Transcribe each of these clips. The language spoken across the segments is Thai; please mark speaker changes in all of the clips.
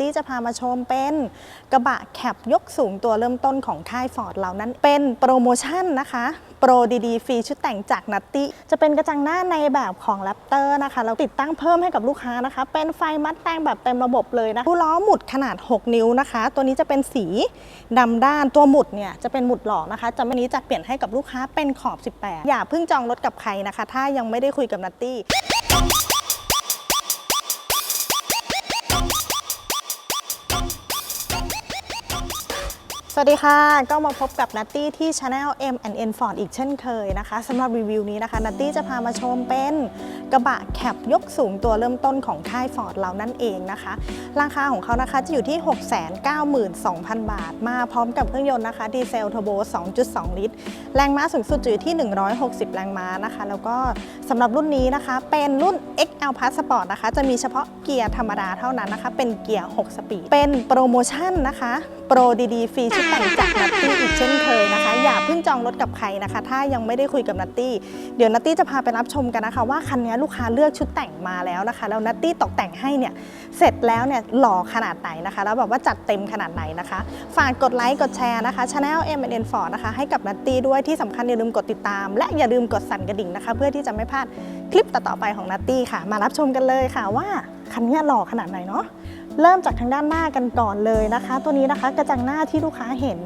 Speaker 1: ตี้จะพามาชมเป็นกระบะแคปยกสูงตัวเริ่มต้นของค่ายฟอร์ดเรานั้น เป็นโปรโมชั่นนะคะโปรดีๆฟรีชุดแต่งจากนัตตี้จะเป็นกระจังหน้าในแบบของแรปเตอร์นะคะ เราติดตั้งเพิ่มให้กับลูกค้านะคะ เป็นไฟมัดแต่งแบบเต็มระบบเลยนะผู้ล้อหมุดขนาด 6 นิ้วนะคะ ตัวนี้จะเป็นสีดำด้านตัวหมุดเนี่ยจะเป็นหมุดหลอกนะคะจะวันนี้จะเปลี่ยนให้กับลูกค้าเป็นขอบ 18 อย่าเพิ่งจองรถกับใครนะคะ ถ้ายังไม่ได้คุยกับนัตตี้ สวัสดีค่ะ ก็มาพบกับนัตตี้ที่ Channel M N Ford อีกเช่นเคยนะคะสำหรับรีวิวนี้นะคะนัตตี้จะพามาชมเป็นกระบะแคปยกสูงตัวเริ่มต้นของค่าย Ford เรานั่นเองนะคะ ราคาของเขานะคะจะอยู่ที่ 692,000 บาท มาพร้อมกับเครื่องยนต์นะคะดีเซลเทอร์โบ 2.2 ลิตร แรงม้าสูงสุดอยู่ที่ 160 แรงม้านะคะ แล้วก็สำหรับรุ่นนี้นะคะ เป็นรุ่น XL Plus Sport นะคะ จะมีเฉพาะเกียร์ธรรมดาเท่านั้นนะคะ เป็นเกียร์ 6 สปีดเป็นโปรโมชั่นนะคะโปรดีๆฟรีชุดแต่งจากนัตตี้อีกเช่นเคยนะคะ อย่าเพิ่งจองรถกับใครนะคะ ถ้ายังไม่ได้คุยกับนัตตี้เดี๋ยวนัตตี้จะพาไปรับชมกันนะคะ ว่าคันนี้ลูกค้าเลือกชุดแต่งมาแล้วนะคะ แล้วนัตตี้ตกแต่งให้เนี่ยเสร็จแล้วเนี่ยหล่อขนาดไหนนะคะ แล้วแบบว่าจัดเต็มขนาดไหนนะคะ ฝากกดไลค์กดแชร์นะคะ Channel M N for นะคะให้กับนัตตี้ด้วยที่สำคัญอย่าลืมกดติดตาม และอย่าลืมกดสั่นกระดิ่งนะคะ เพื่อที่จะไม่พลาดคลิปต่อๆไปของนัตตี้ค่ะ มารับชมกันเลยค่ะว่าคันนี้หล่อขนาดไหนเนาะ เริ่มจากทางด้านหน้ากันก่อนเลยนะคะ ตัวนี้นะคะกระจังหน้าที่ลูกค้าเห็น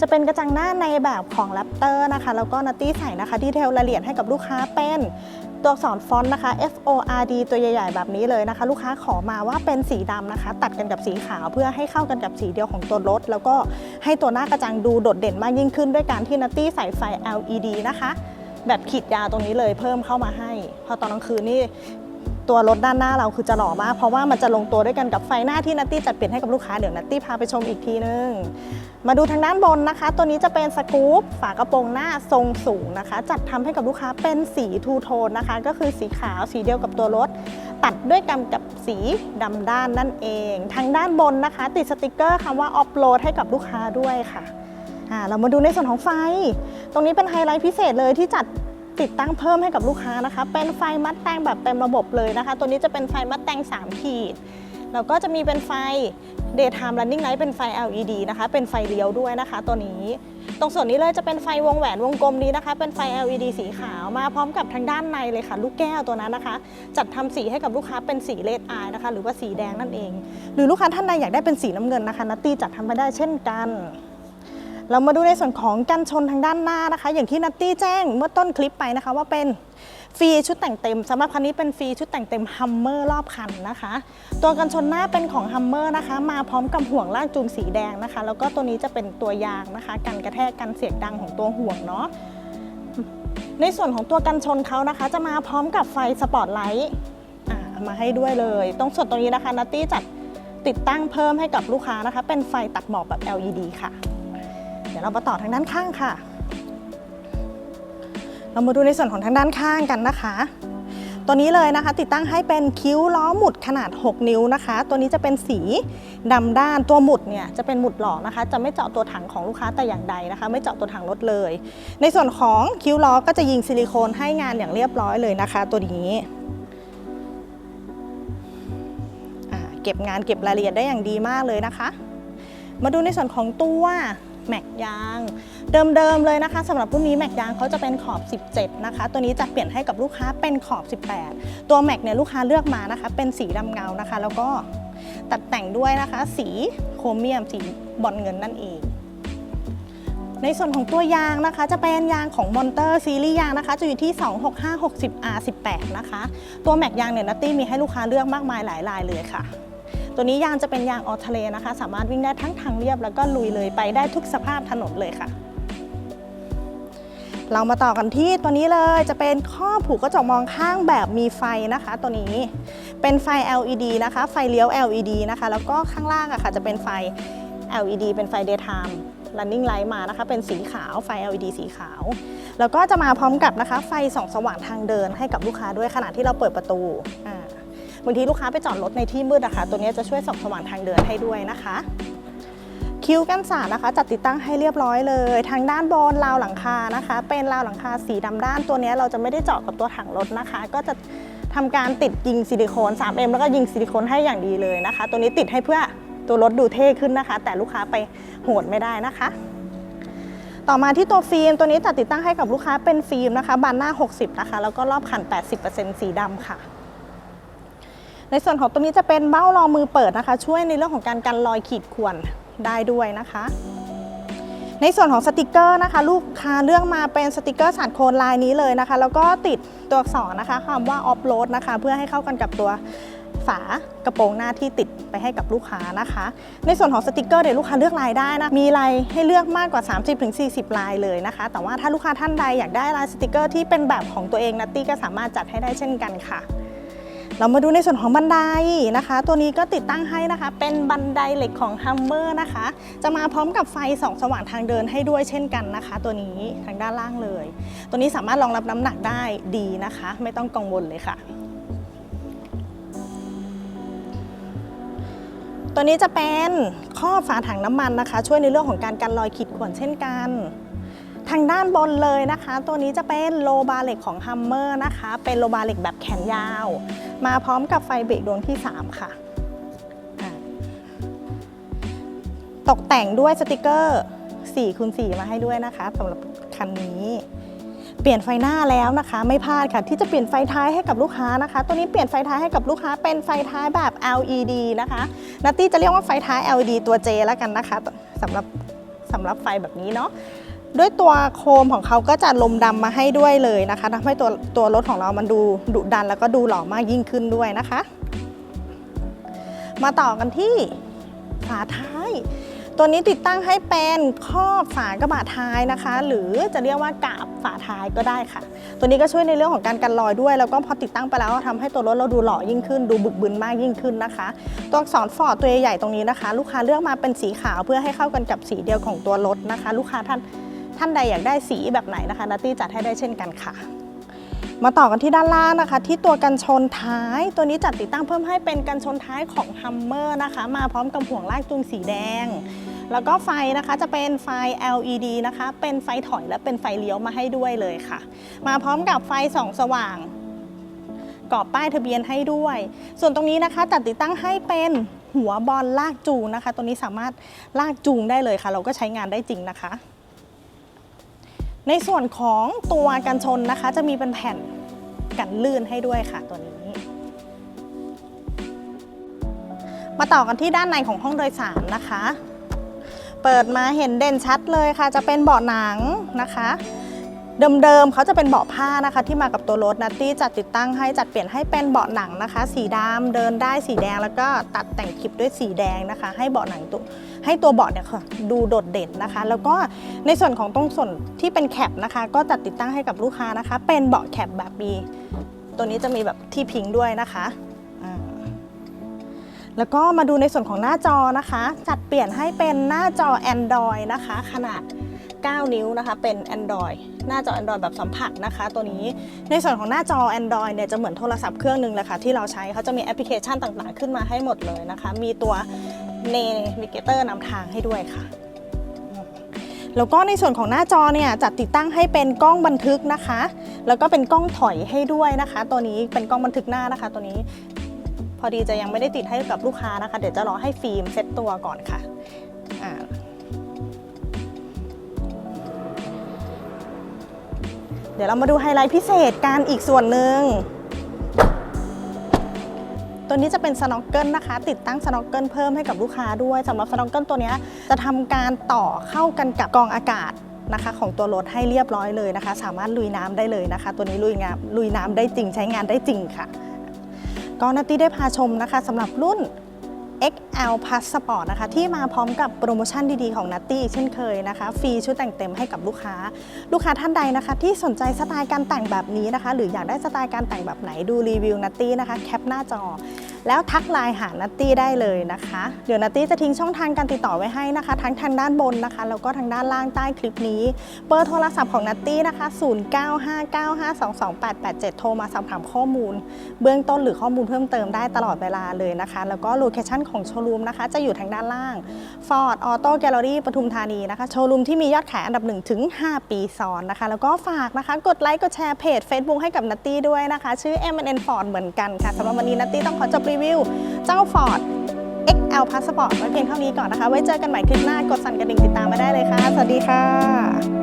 Speaker 1: จะเป็นกระจังหน้าในแบบของแรปเตอร์นะคะ แล้วก็นัตตี้ใส่นะคะดีเทลรายละเอียดให้กับลูกค้าเป็น ตัวอักษรฟอนต์นะคะ F O R D ตัวใหญ่ๆ แบบนี้เลยนะคะ ลูกค้าขอมาว่าเป็นสีดำนะคะ ตัดกันกับสีขาวเพื่อให้เข้ากันกับสีเดียวของตัวรถ แล้วก็ให้ตัวหน้ากระจังดูโดดเด่นมากยิ่งขึ้นด้วยการที่นัตตี้ใส่ไฟ LED นะคะแบบขีดยาตรงนี้เลยเพิ่มเข้ามาให้ พอตอนกลางคืนนี่ ตัวรถด้านหน้าเราคือจะหล่อมาก เพราะว่ามันจะลงตัวด้วยกันกับไฟหน้าที่นัตตี้จัดเปลี่ยนให้กับลูกค้าเดี๋ยวนัตตี้พาไปชมอีกทีนึง มาดูทางด้านบนนะคะ ตัวนี้จะเป็นสกู๊ปฝากระโปรงหน้าทรงสูงนะคะ จัดทำให้กับลูกค้าเป็นสีทูโทนนะคะ ก็คือสีขาวสีเดียวกับตัวรถ ตัดด้วยกันกับสีดำด้านนั่นเอง ทางด้านบนนะคะ ติดสติกเกอร์คำว่าออฟโหลดให้กับลูกค้าด้วยค่ะอ่าเรามาดูในส่วนของไฟ ตรงนี้เป็นไฮไลท์พิเศษเลยที่จัด ติดตั้งเพิ่มให้กับลูกค้านะคะ เป็นไฟมัดแต่งแบบเต็มระบบเลยนะคะ ตัวนี้จะเป็นไฟมัดแต่ง3 ขีด แล้วก็จะมีเป็นไฟ daytime running light เป็นไฟ LED นะคะ เป็นไฟเลี้ยวด้วยนะคะ ตัวนี้ ตรงส่วนนี้เลยจะเป็นไฟวงแหวนวงกลมนี้นะคะ เป็นไฟ LED สีขาวมาพร้อมกับทางด้านในเลยค่ะ ลูกแก้วตัวนั้นนะคะ จัดทำสีให้กับลูกค้าเป็นสีเลดอายนะคะ หรือว่าสีแดงนั่นเอง หรือลูกค้าท่านใดอยากได้เป็นสีน้ำเงินนะคะนัตตี้จัดทำมาได้เช่นกัน เรามาดูในส่วนของกันชนทางด้านหน้านะคะ อย่างที่นัตตี้แจ้งเมื่อต้นคลิปไปนะคะ ว่าเป็นฟรีชุดแต่งเต็มสำหรับคันนี้เป็นฟรีชุดแต่งเต็มฮัมเมอร์รอบคันนะคะ ตัวกันชนหน้าเป็นของฮัมเมอร์นะคะ มาพร้อมกับห่วงลากจูงสีแดงนะคะ แล้วก็ตัวนี้จะเป็นตัวยางนะคะกันกระแทกกันเสียงดังของตัวห่วงเนาะในส่วนของตัวกันชนเขานะคะ จะมาพร้อมกับไฟสปอตไลท์มาให้ด้วยเลย ตรงส่วนตรงนี้นะคะนัตตี้จัดติดตั้งเพิ่มให้กับลูกค้านะคะ เป็นไฟตัดหมอกแบบ LED ค่ะ ดี๋ยวเรามาต่อทางด้านข้างค่ะ เรามาดูในส่วนของทางด้านข้างกันนะคะ ตัวนี้เลยนะคะ ติดตั้งให้เป็นคิ้วล้อหมุดขนาด 6 นิ้วนะคะ ตัวนี้จะเป็นสีดำด้านตัวหมุดเนี่ยจะเป็นหมุดหลอกนะคะ จะไม่เจาะตัวถังของลูกค้าแต่อย่างใดนะคะ ไม่เจาะตัวถังรถเลย ในส่วนของคิ้วล้อก็จะยิงซิลิโคนให้งานอย่างเรียบร้อยเลยนะคะ ตัวนี้เก็บงานเก็บรายละเอียดได้อย่างดีมากเลยนะคะ มาดูในส่วนของตัว แม็กยาง เดิมๆเลยนะคะสำหรับรุ่นนี้แม็กยางเขาจะเป็นขอบ 17 นะคะ ตัวนี้จะเปลี่ยนให้กับลูกค้าเป็นขอบ 18 ตัวแม็กเนี่ยลูกค้าเลือกมานะคะ เป็นสีดำเงานะคะ แล้วก็ตัดแต่งด้วยนะคะ สีโครเมียมสีบอลเงินนั่นเองในส่วนของตัวยางนะคะ จะเป็นยางของมอนเตอร์ซีรีส์ยางนะคะ จะอยู่ที่ 265 60 R18 นะคะ ตัวแม็กยางเนี่ยนัตตี้มีให้ลูกค้าเลือกมากมายหลายลายเลยค่ะ ตัวนี้ยางจะเป็นยางออทะเลนะคะ สามารถวิ่งได้ทั้งทางเรียบแล้วก็ลุยเลยไปได้ทุกสภาพถนนเลยค่ะ เรามาต่อกันที่ตัวนี้เลยจะเป็นข้อผูกกระจกมองข้างแบบมีไฟนะคะ ตัวนี้เป็นไฟ LED นะคะ ไฟเลี้ยว LED นะคะ แล้วก็ข้างล่างอะค่ะ จะเป็นไฟ LED เป็นไฟ daytime running light มานะคะ เป็นสีขาวไฟ LED สีขาว แล้วก็จะมาพร้อมกับนะคะ ไฟส่องสว่างทางเดินให้กับลูกค้าด้วยขณะที่เราเปิดประตูอ่า บางทีลูกค้าไปจอดรถในที่มืดอะคะตัวนี้จะช่วยส่องสว่างทางเดินให้ด้วยนะคะคิ้วกันสาดนะคะจัดติดตั้งให้เรียบร้อยเลย ทางด้านบนราวหลังคานะคะ เป็นราวหลังคาสีดำด้านตัวนี้เราจะไม่ได้เจาะกับตัวถังรถนะคะ ก็จะทำการติดยิงซิลิโคน 3M แล้วก็ยิงซิลิโคนให้อย่างดีเลยนะคะ ตัวนี้ติดให้เพื่อตัวรถดูเท่ขึ้นนะคะ แต่ลูกค้าไปโหดไม่ได้นะคะ ต่อมาที่ตัวฟิล์มตัวนี้ตัดติดตั้งให้กับลูกค้าเป็นฟิล์มนะคะ บานหน้า 60 นะคะ แล้วก็รอบคัน 80%สีดำค่ะ ในส่วนของตัวนี้จะเป็นเบ้ารองมือเปิดนะคะ ช่วยในเรื่องของการกันรอยขีดข่วนได้ด้วยนะคะ ในส่วนของสติกเกอร์นะคะ ลูกค้าเลือกมาเป็นสติกเกอร์สันโคนลายนี้เลยนะคะ แล้วก็ติดตัวอักษรนะคะคำว่าออฟโรดนะคะ เพื่อให้เข้ากันกับตัวฝากระโปรงหน้าที่ติดไปให้กับลูกค้านะคะ ในส่วนของสติกเกอร์เดี๋ยวลูกค้าเลือกลายได้นะ มีลายให้เลือกมากกว่า 30-40 ลายเลยนะคะ แต่ว่าถ้าลูกค้าท่านใดอยากได้ลายสติกเกอร์ที่เป็นแบบของตัวเองนัตตี้ก็สามารถจัดให้ได้เช่นกันค่ะ เรามาดูในส่วนของบันไดนะคะ ตัวนี้ก็ติดตั้งให้นะคะ เป็นบันไดเหล็กของ Hummer นะคะ จะมาพร้อมกับไฟส่องสว่างทางเดินให้ด้วยเช่นกันนะคะ ตัวนี้ทางด้านล่างเลย ตัวนี้สามารถรองรับน้ำหนักได้ดีนะคะ ไม่ต้องกังวลเลยค่ะตัวนี้จะเป็นข้อฝาถังน้ำมันนะคะ ช่วยในเรื่องของการกันรอยขีดข่วนเช่นกัน ทางด้านบนเลยนะคะ ตัวนี้จะเป็นโลบาเหล็กของ Hummer นะคะ เป็นโลบาเหล็กแบบแขนยาว มาพร้อมกับไฟเบรกดวงที่ 3 ค่ะ ตกแต่งด้วยสติกเกอร์4คูณ4มาให้ด้วยนะคะสำหรับคันนี้ เปลี่ยนไฟหน้าแล้วนะคะ ไม่พลาดค่ะ ที่จะเปลี่ยนไฟท้ายให้กับลูกค้านะคะ ตัวนี้เปลี่ยนไฟท้ายให้กับลูกค้าเป็นไฟท้ายแบบ LED นะคะนัตตี้จะเรียกว่าไฟท้าย LED ตัว J แล้วกันนะคะสำหรับสำหรับไฟแบบนี้เนาะ ด้วยตัวโคมของเขาก็จะลมดำมาให้ด้วยเลยนะคะทำให้ตัวตัวรถของเรามันดูดุดันแล้วก็ดูหล่อมากยิ่งขึ้นด้วยนะคะ มาต่อกันที่ฝาท้าย ตัวนี้ติดตั้งให้เป็นครอบฝากระบะท้ายนะคะ หรือจะเรียกว่ากาบฝาท้ายก็ได้ค่ะ ตัวนี้ก็ช่วยในเรื่องของการกันรอยด้วย แล้วก็พอติดตั้งไปแล้วทำให้ตัวรถเราดูหล่อยิ่งขึ้น ดูบึกบึนมากยิ่งขึ้นนะคะ ตัวอักษรฟอร์ดตัวใหญ่ตรงนี้นะคะ ลูกค้าเลือกมาเป็นสีขาวเพื่อให้เข้ากันกับสีเดียวของตัวรถนะคะ ลูกค้าท่าน ท่านใดอยากได้สีแบบไหนนะคะนัตตี้จัดให้ได้เช่นกันค่ะ มาต่อกันที่ด้านล่างนะคะ ที่ตัวกันชนท้าย ตัวนี้จัดติดตั้งเพิ่มให้เป็นกันชนท้ายของ Hummer นะคะ มาพร้อมกับห่วงลากจูงสีแดง แล้วก็ไฟนะคะจะเป็นไฟ LED นะคะ เป็นไฟถอยและเป็นไฟเลี้ยวมาให้ด้วยเลยค่ะ มาพร้อมกับไฟส่องสว่างกรอบป้ายทะเบียนให้ด้วย ส่วนตรงนี้นะคะจัดติดตั้งให้เป็นหัวบอลลากจูงนะคะ ตัวนี้สามารถลากจูงได้เลยค่ะ เราก็ใช้งานได้จริงนะคะ ในส่วนของตัวกันชนนะคะ จะมีเป็นแผ่นกันลื่นให้ด้วยค่ะตัวนี้ มาต่อกันที่ด้านในของห้องโดยสารนะคะ เปิดมาเห็นเด่นชัดเลยค่ะ จะเป็นเบาะหนังนะคะ เดิมๆเขาจะเป็นเบาะผ้านะคะ ที่มากับตัวรถนัตตี้จัดติดตั้งให้จัดเปลี่ยนให้เป็นเบาะหนังนะคะ สีดำเดินได้สีแดงแล้วก็ตัดแต่งคลิปด้วยสีแดงนะคะ ให้เบาะหนังตัวให้ตัวเบาะเนี่ยค่ะดูโดดเด่นนะคะ แล้วก็ในส่วนของตรงส่วนที่เป็นแคปนะคะ ก็จัดติดตั้งให้กับลูกค้านะคะ เป็นเบาะแคปแบบมีตัวนี้จะมีแบบที่พิงด้วยนะคะแล้วก็มาดูในส่วนของหน้าจอนะคะ จัดเปลี่ยนให้เป็นหน้าจอ Android นะคะ ขนาด 9 นิ้วนะคะ เป็น Android หน้าจอ Android แบบสัมผัสนะคะ ตัวนี้ในส่วนของหน้าจอ Android เนี่ยจะเหมือนโทรศัพท์เครื่องหนึ่งเลยค่ะที่เราใช้เขาจะมีแอปพลิเคชันต่างๆ ขึ้นมาให้หมดเลยนะคะ มีตัว Navigator นำทางให้ด้วยค่ะแล้วก็ในส่วนของหน้าจอเนี่ยจัดติดตั้งให้เป็นกล้องบันทึกนะคะ แล้วก็เป็นกล้องถอยให้ด้วยนะคะ ตัวนี้เป็นกล้องบันทึกหน้านะคะ ตัวนี้ พอดีจะยังไม่ได้ติดให้กับลูกค้านะคะ เดี๋ยวจะรอให้ฟิล์มเซ็ตตัวก่อนค่ะ เดี๋ยวเรามาดูไฮไลท์พิเศษกันอีกส่วนหนึ่ง ตัวนี้จะเป็นสโนว์เกิลนะคะ ติดตั้งสโนว์เกิลเพิ่มให้กับลูกค้าด้วยสำหรับสโนว์เกิลตัวนี้จะทำการต่อเข้ากันกับกองอากาศนะคะของตัวรถให้เรียบร้อยเลยนะคะ สามารถลุยน้ำได้เลยนะคะ ตัวนี้ลุยน้ำลุยน้ำได้จริงใช้งานได้จริงค่ะ ก็นัตตี้ได้พาชมนะคะสำหรับรุ่น XL Passport นะคะ ที่มาพร้อมกับโปรโมชั่นดีๆ ของนัตตี้เช่นเคยนะคะ ฟรีชุดแต่งเต็มให้กับลูกค้า ลูกค้าท่านใดนะคะ ที่สนใจสไตล์การแต่งแบบนี้นะคะ หรืออยากได้สไตล์การแต่งแบบไหนดูรีวิวนัตตี้นะคะ แคปหน้าจอ แล้วทักไลน์หานัตตี้ได้เลยนะคะ เดี๋ยวนัตตี้จะทิ้งช่องทางการติดต่อไว้ให้นะคะ ทั้งทางด้านบนนะคะ แล้วก็ทางด้านล่างใต้คลิปนี้ เบอร์โทรศัพท์ของนัตตี้นะคะ 0959522887 โทรมาสอบถามข้อมูล เบื้องต้นหรือข้อมูลเพิ่มเติมได้ตลอดเวลาเลยนะคะ แล้วก็โลเคชั่นของโชว์รูมนะคะ จะอยู่ทางด้านล่าง Ford Auto Gallery ปทุมธานีนะคะ โชว์รูมที่มียอดขายอันดับ1ถึง5 ปีซ้อนนะคะ แล้วก็ฝากนะคะ กดไลค์ กดแชร์เพจ Facebook ให้กับนัตตี้ด้วยนะคะ ชื่อ M N Ford เหมือนกันค่ะสำหรับวันนี้นัตตี้ต้องขอจบรีวิว เจ้า Ford XL Passport ไว้เพียงเท่านี้ก่อนนะคะ ไว้เจอกันใหม่คลิปหน้า กดสั่นกระดิ่งติดตามมาได้เลยค่ะ สวัสดีค่ะ